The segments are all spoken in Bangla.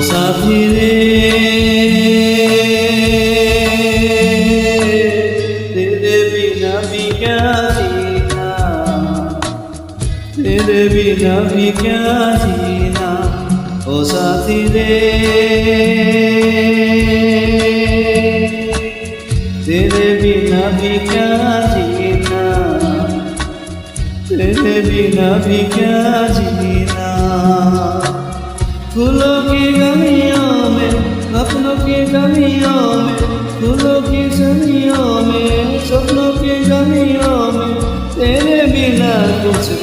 মুসাফিরে তেরে বিনা বিকা জিনা তেরে বিনা বিকা জিনা ও সাথী রে তেরে বিনা বিকা জিনা তেরে বিনা বিকা জিনা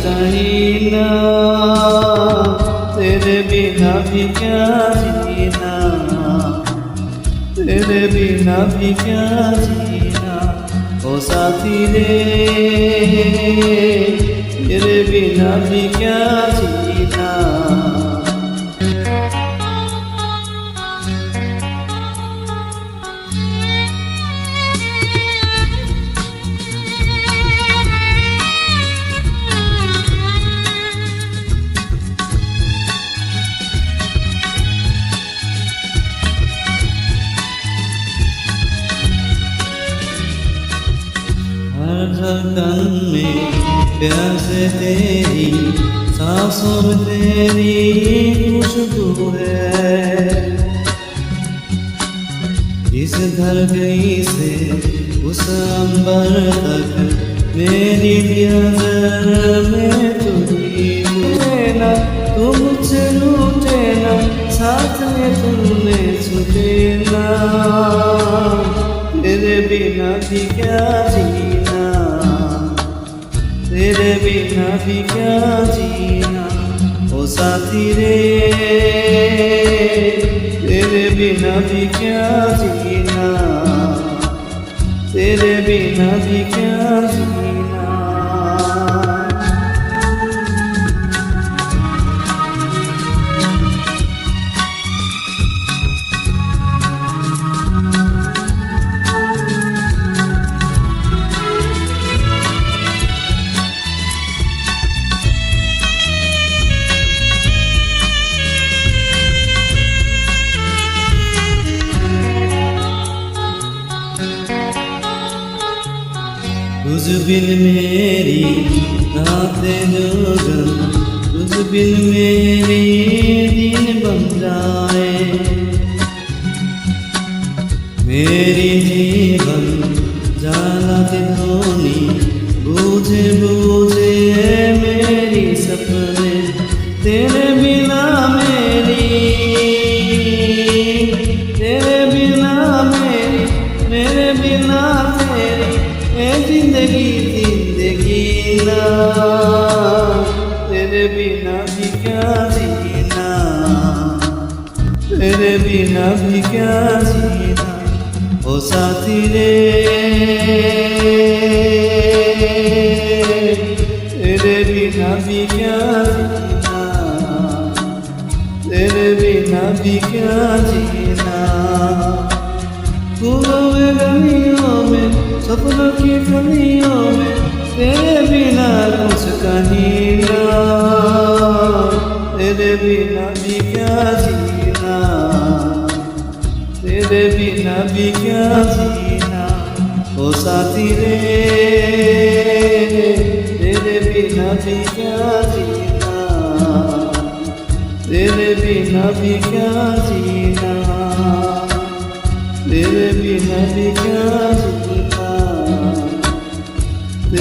চাইনা। তেরে বিনা ভিখারি না। তেরে বিনা ভিখারি না। ও সাথী রে, তেরে বিনা ভিখারি না। धड़कन में प्यास तेरी सांसों में तेरी खुशबू है। इस धरती से उस अंबर तक मेरी नज़र में तुम मुझसे लूटे ना, साथ में तुमने छुटे ना। तेरे बिना भी क्या जीना तेरे बिना भी क्या जीना ओ साथी रे तेरे बिना भी क्या जीना तेरे बिना भी क्या जीना तुझ बिन मेरी रातें जोगन तुझ बिन मेरी दिन बन जाए। मेरी जीवन जाला धोनी बूझे बूझे मेरी सपने, तेरे बिना मेरी, तेरे बिना मेरी, मेरे बिना जिंदगी जिंदगी ना तेरे बिना भी क्या जीना तेरे बिना भी क्या जीना ओ साथी रे तेरे बिना भी क्या जीना तेरे बिना भी क्या जीना फूलों में गलियों में सपनों की दुनिया में तेरे बिना कुछ कहीं ना तेरे बिना भी क्या जीना तेरे बिना भी क्या जीना ओ साथी रे तेरे बिना भी क्या जीना तेरे बिना भी क्या जीना तेरे बिना भी क्या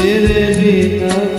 ভিতরে